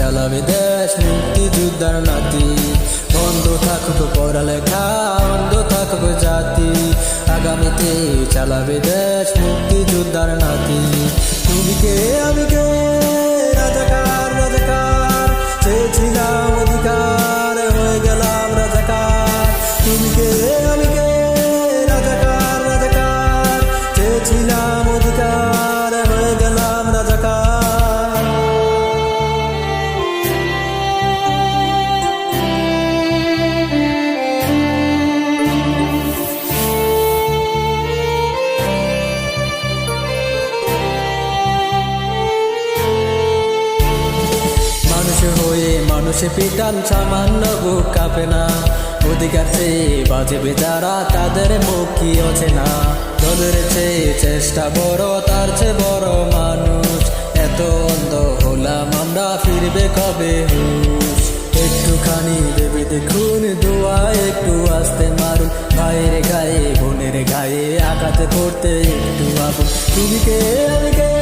চালাবে দেশ মুক্তিযোদ্ধার নাতি। বন্ধ থাকুক পড়ালেখা, অন্ধ থাকুক জাতি। আগামীতে চালাবে দেশ মুক্তিযোদ্ধার নাতি। তুমি কে, আমি কে? মানুষে পিটান সামান্য বুক কাঁপে না। অধিকার চেয়ে বাজবে যারা, তাদের মুখ কি আছে না। দলের চেয়ে চেষ্টা বড়, তার চেয়ে বড় মানুষ। এত অন্ধ হলাম আমরা, ফিরবে কবে হুশ? একটুখানি দেবে দেখুন দোয়া একটু আসতে মারুন। ভাইয়ের গায়ে, বোনের গায়ে আঘাত করতে একটু আবু তুমি কে, আমি কে?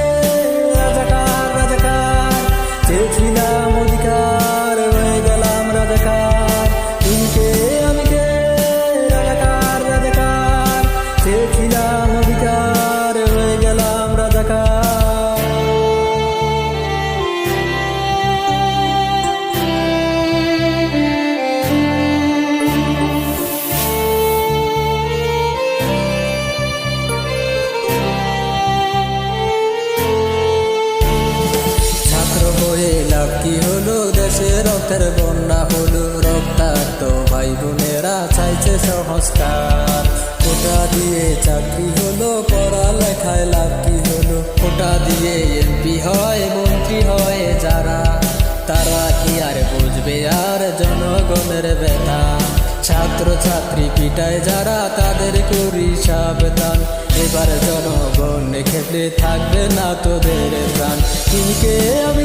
রক্তের বন্যা হলো রক্তাক্ত ভাই বোনেরা চাইছে সংস্কার। কোটা দিয়ে চাকরি হলো, পড়ালেখায় লাভ কি হলো? কোটা দিয়ে এমপি হয়, মন্ত্রী হয় যারা, তারা কি আর বুঝবে আর জনগণের ব্যথা? ছাত্র ছাত্রী পিটায় যারা, তাদের করি সাবধান। এবার জনগণ ক্ষেত্রে থাকবে না তোদের প্রাণ। তুমি কে, আমি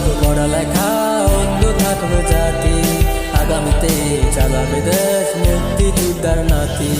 থাকবে পড়ালেখা অন্ধ থাকবে জাতি। আগামীতে চালাবে দেশ মুক্তি দুর্দার নাতি।